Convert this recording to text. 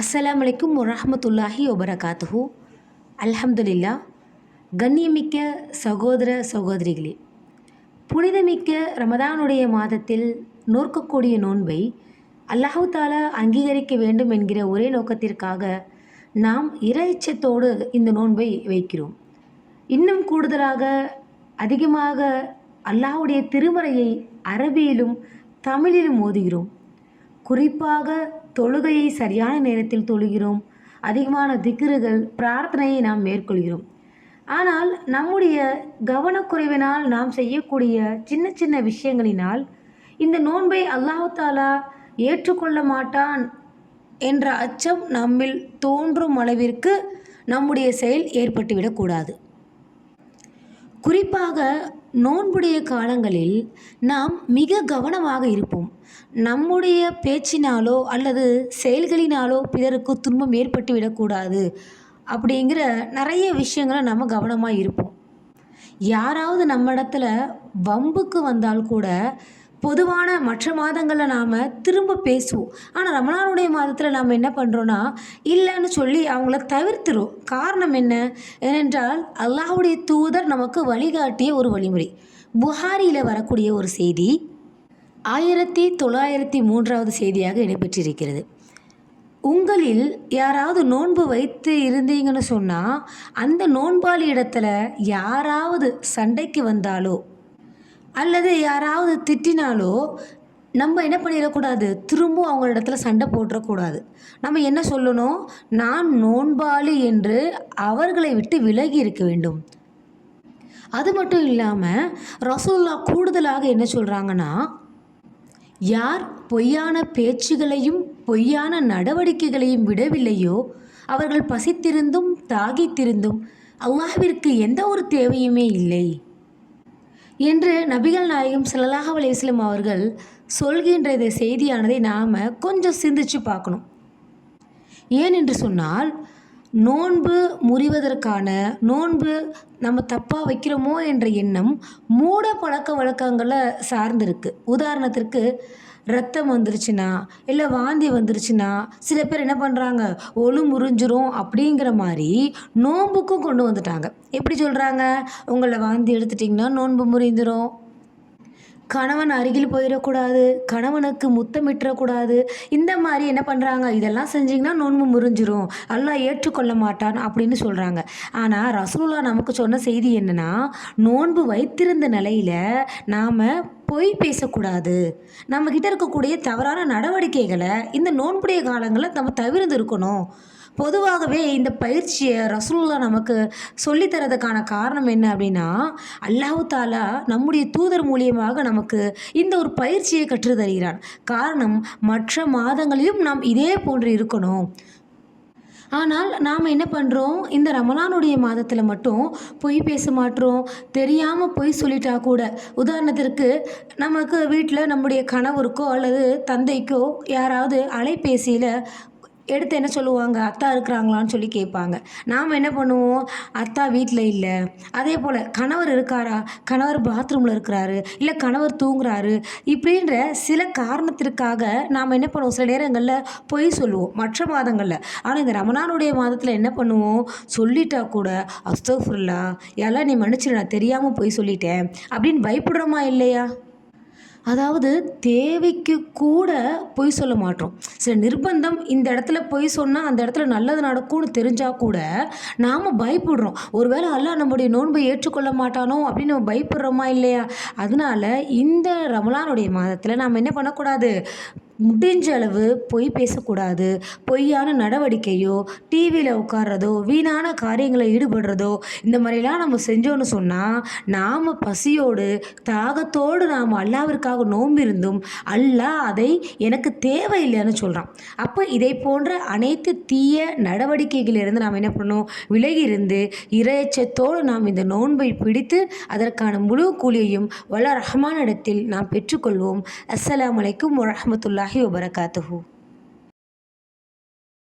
அஸ்ஸலாமு அலைக்கும் வரஹ்மத்துல்லாஹி ஒபரகாத்துஹு அல்ஹம்துலில்லா கண்ணியமிக்க சகோதர சகோதரிகளே புனிதமிக்க ரமதானுடைய மாதத்தில் நோற்கக்கூடிய நோன்பை அல்லாஹு தாலா அங்கீகரிக்க வேண்டும் என்கிற ஒரே நோக்கத்திற்காக நாம் இறைச்சத்தோடு இந்த நோன்பை வைக்கிறோம். இன்னும் கூடுதலாக அதிகமாக அல்லாஹுடைய திருமறையை அரபியிலும் தமிழிலும் ஓதுகிறோம். குறிப்பாக தொழுகையை சரியான நேரத்தில் தொழுகிறோம். அதிகமான திக்ருகள் பிரார்த்தனையை நாம் மேற்கொள்கிறோம். ஆனால் நம்முடைய கவனக்குறைவினால் நாம் செய்யக்கூடிய சின்ன சின்ன விஷயங்களினால் இந்த நோன்பை அல்லாஹாலா ஏற்றுக்கொள்ள மாட்டான் என்ற அச்சம் நம்மில் தோன்றும் அளவிற்கு நம்முடைய செயல் ஏற்பட்டுவிடக்கூடாது. குறிப்பாக நோன்புடைய காலங்களில் நாம் மிக கவனமாக இருப்போம். நம்முடைய பேச்சினாலோ அல்லது செயல்களினாலோ பிறருக்கு துன்பம் ஏற்பட்டு விடக்கூடாது அப்படிங்கிற நிறைய விஷயங்களை நம்ம கவனமாக இருப்போம். யாராவது நம்ம இடத்துல வம்புக்கு வந்தால் கூட பொதுவான மற்ற மாதங்களில் நாம் திரும்ப பேசுவோம். ஆனால் ரமணானுடைய மாதத்தில் நாம் என்ன பண்ணுறோன்னா இல்லைன்னு சொல்லி அவங்கள தவிர்த்துரும் காரணம் என்ன? ஏனென்றால் அல்லாஹுடைய தூதர் நமக்கு வழிகாட்டிய ஒரு வழிமுறை. புகாரியில் வரக்கூடிய ஒரு செய்தி ஆயிரத்தி தொள்ளாயிரத்தி மூன்றாவது செய்தியாக இடம்பெற்றிருக்கிறது. உங்களில் யாராவது நோன்பு வைத்து இருந்தீங்கன்னு சொன்னால் அந்த நோன்பாளி இடத்துல யாராவது சண்டைக்கு வந்தாலோ அல்லது யாராவது திட்டினாலோ நம்ம என்ன பண்ணிடக்கூடாது? திரும்பவும் அவங்க இடத்துல சண்டை போட்டுறக்கூடாது. நம்ம என்ன சொல்லணும்? நான் நோன்பாளி என்று அவர்களை விட்டு விலகி இருக்க வேண்டும். அது மட்டும் இல்லாமல் ரசோல்லா கூடுதலாக என்ன சொல்கிறாங்கன்னா யார் பொய்யான பேச்சுகளையும் பொய்யான நடவடிக்கைகளையும் விடவில்லையோ அவர்கள் பசித்திருந்தும் தாகித்திருந்தும் அல்லாஹ்விற்கு எந்த ஒரு தேவையுமே இல்லை. என்று நபிகள் நாயகம் சிலலாக அலைஹி அவர்கள் சொல்கின்ற இந்த செய்தியானதை நாம் கொஞ்சம் சிந்திச்சு பார்க்கணும். ஏன் என்று சொன்னால் நோன்பு முறிவதற்கான நோன்பு நம்ம தப்பாக வைக்கிறோமோ என்ற எண்ணம் மூட பழக்க வழக்கங்களை சார்ந்திருக்கு. உதாரணத்திற்கு ரத்தம் வந்துருச்சுன்னா இல்லை வாந்தி வந்துருச்சுன்னா சில பேர் என்ன பண்ணுறாங்க ஒழு முறிஞ்சிரும் அப்படிங்கிற மாதிரி நோன்புக்கும் கொண்டு வந்துட்டாங்க. எப்படி சொல்கிறாங்க உங்களை வாந்தி எடுத்துட்டிங்கன்னா நோன்பு முறிந்துடும் கணவன் அருகில் போயிடக்கூடாது கணவனுக்கு முத்தமிட்டுறக்கூடாது இந்த மாதிரி என்ன பண்ணுறாங்க இதெல்லாம் செஞ்சிங்கன்னா நோன்பு முறிஞ்சிரும். அல்லா ஏற்றுக்கொள்ள மாட்டான் அப்படின்னு சொல்கிறாங்க ஆனால் ரசூலா நமக்கு சொன்ன செய்தி என்னென்னா நோன்பு வைத்திருந்த நிலையில் நாம் பொய் பேசக்கூடாது. நம்மக்கிட்ட இருக்கக்கூடிய தவறான நடவடிக்கைகளை இந்த நோன்புடைய காலங்களில் நம்ம தவிர்த்து இருக்கணும் பொதுவாகவே இந்த பயிற்சியை ரசூல்லா நமக்கு சொல்லித்தரதுக்கான காரணம் என்ன அப்படின்னா அல்லாஹு தாலா நம்முடைய தூதர் மூலியமாக நமக்கு இந்த ஒரு பயிற்சியை கற்று தருகிறான். காரணம் மற்ற மாதங்களிலும் நாம் இதே போன்று இருக்கணும். ஆனால் நாம் என்ன பண்ணுறோம் இந்த ரமலானுடைய மாதத்தில் மட்டும் பொய் பேச மாட்டோம். தெரியாமல் பொய் சொல்லிட்டா கூட. உதாரணத்திற்கு நமக்கு வீட்டில் நம்முடைய கணவருக்கோ அல்லது தந்தைக்கோ யாராவது அலைபேசியில் எடுத்து என்ன சொல்லுவாங்க? அத்தா இருக்கிறாங்களான்னு சொல்லி கேட்பாங்க. நாம் என்ன பண்ணுவோம்? அத்தா வீட்டில் இல்லை. அதே போல் கணவர் இருக்காரா? கணவர் பாத்ரூமில் இருக்கிறாரு. இல்லை கணவர் தூங்குறாரு. இப்படின்ற சில காரணத்திற்காக நாம் என்ன பண்ணுவோம்? சில நேரங்களில் பொய் சொல்லுவோம். மற்ற மாதங்களில். ஆனால் இந்த ரமணானுடைய மாதத்தில் என்ன பண்ணுவோம்? சொல்லிட்டா கூட அஸ்தோஃபுல்லா எல்லாம் நீ மன்னிச்சிடு நான் தெரியாமல் பொய் சொல்லிட்டேன். அப்படின்னு பயப்படுறோமா இல்லையா? அதாவது தேவைக்கு கூட பொய் சொல்ல மாட்டோம். சில நிர்பந்தம் இந்த இடத்துல பொய் சொன்னால் அந்த இடத்துல நல்லது நடக்கும்னு தெரிஞ்சால் கூட நாம் பயப்படுறோம். ஒருவேளை அல்லா நம்முடைய நோன்பை ஏற்றுக்கொள்ள மாட்டானோ அப்படின்னு நம்ம பயப்படுறோமா இல்லையா? அதனால இந்த ரமலானுடைய மாதத்தில் நாம் என்ன பண்ணக்கூடாது? முடிஞ்ச அளவு பொய் பேசக்கூடாது. பொய்யான நடவடிக்கையோ டிவியில் உட்கார்றதோ வீணான காரியங்களை ஈடுபடுறதோ இந்த மாதிரிலாம் நம்ம செஞ்சோன்னு சொன்னால் நாம் பசியோடு தாகத்தோடு நாம் அல்லாவிற்காக நோம்பிருந்தும் அல்லாஹ் அதை எனக்கு தேவையில்லைன்னு சொல்கிறான் அப்போ இதை போன்ற அனைத்து தீய நடவடிக்கைகளிலிருந்து நாம் என்ன பண்ணணும்? விலகி இருந்து இறையச்சத்தோடு நாம் இந்த நோன்பை பிடித்து அதற்கான முழு கூலியையும் வல்ல ரஹ்மானிடத்தில் நாம் பெற்றுக்கொள்வோம். அஸ்ஸலாமு அலைக்கும் warahmatullahi wabarakatuh.